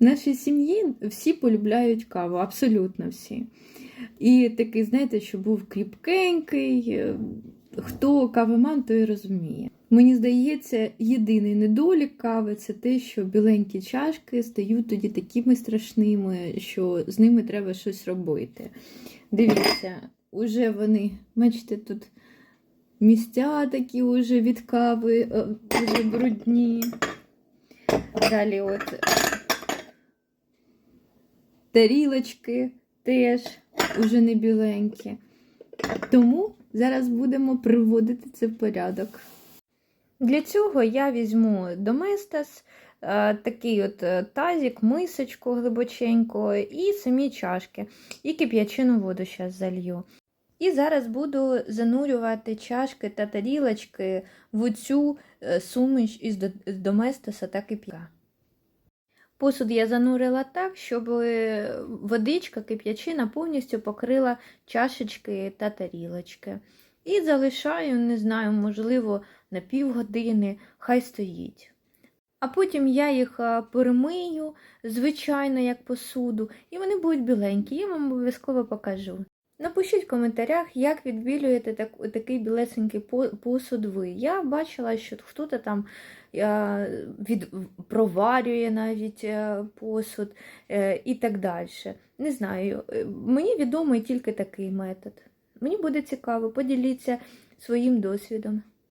В нашій сім'ї всі полюбляють каву, абсолютно всі. І такий, знаєте, що був кріпкенький, е, хто кавоман, той розуміє. Мені здається, єдиний недолік кави це те, що біленькі чашки стають тоді такими страшними, що з ними треба щось робити. Дивіться, уже вони, бачите, тут місця такі уже від кави, е, вже брудні. Далі от тарілочки теж уже не біленькі. Тому зараз будемо приводити це в порядок. Для цього я візьму доместос, е, такий от е, тазик, мисочку глибоченьку і самі чашки, і кип'ячену воду зараз залью. І зараз буду занурювати чашки та тарілочки в цю е, суміш із до- з доместоса та кип'я. Посуд я занурила так, щоб е, водичка кип'ячина повністю покрила чашечки та тарілочки. І залишаю, не знаю, можливо, на півгодини, хай стоїть. А потім я їх перемию, звичайно, як посуду, і вони будуть біленькі, я вам обов'язково покажу. Напишіть в коментарях, як відбілюєте так, такий білесенький посуд ви. Я бачила, що хтось там е, від, проварює навіть е, посуд е, і так далі. Не знаю, мені відомий тільки такий метод. Мені буде цікаво, поділіться своїм досвідом.